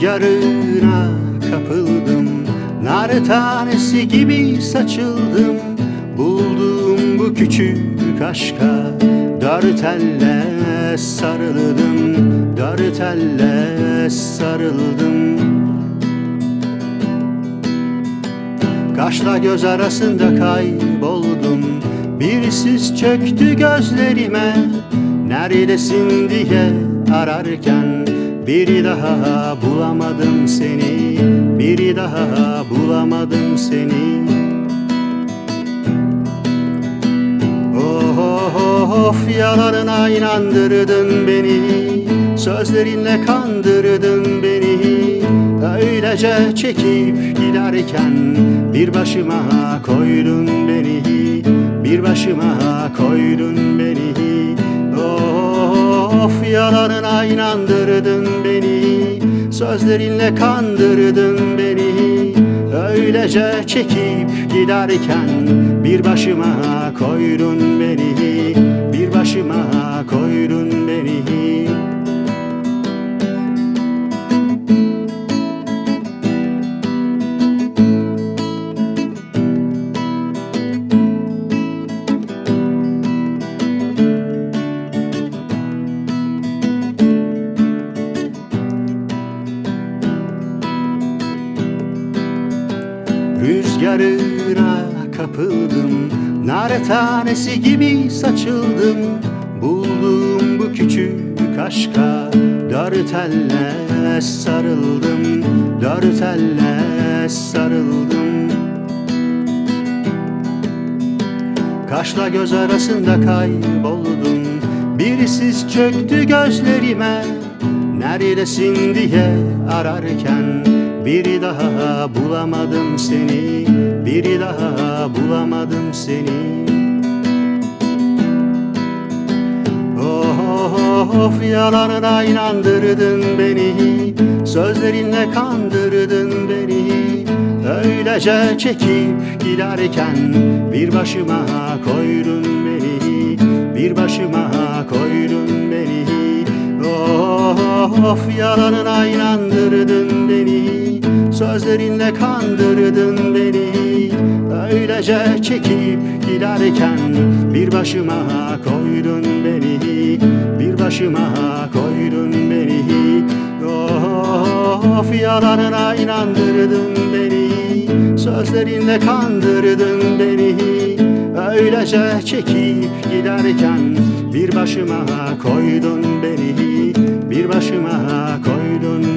Rüzgarına kapıldım. Nar tanesi gibi saçıldım. Buldum bu küçük aşka Dört elle sarıldım. Dört elle sarıldım. Kaşla göz arasında kayboldum. Bir sis çöktü gözlerime. Neredesin diye ararken Bir daha bulamadım seni. Bir daha bulamadım seni. Oh, oh, of yalanına inandırdın beni. Sözlerinle kandırdın beni. Öylece çekip giderken Bir başıma koydun beni. Bir başıma koydun beni Of yalanına inandırdın beni. Sözlerinle kandırdın beni. Öylece çekip giderken Bir başıma koydun beni. Bir başıma koydun beni Rüzgarına kapıldım. Nar tanesi gibi saçıldım. Buldum bu küçük aşka Dört elle sarıldım. Dört elle sarıldım. Kaşla göz arasında kayboldum. Bir sis çöktü gözlerime. Neredesin diye ararken Bir daha bulamadım seni. Bir daha bulamadım seni. Oh, of yalanına inandırdın beni. Sözlerinle kandırdın beni. Öylece çekip giderken Bir başıma koydun beni. Bir başıma koydun beni. Oh, of yalanına inandırdın beni Sözlerinle kandırdın beni. Öylece çekip giderken Bir başıma koydun beni. Bir başıma koydun beni. Of yalanına inandırdın beni. Sözlerinle kandırdın beni. Öylece çekip giderken Bir başıma koydun beni. Bir başıma koydun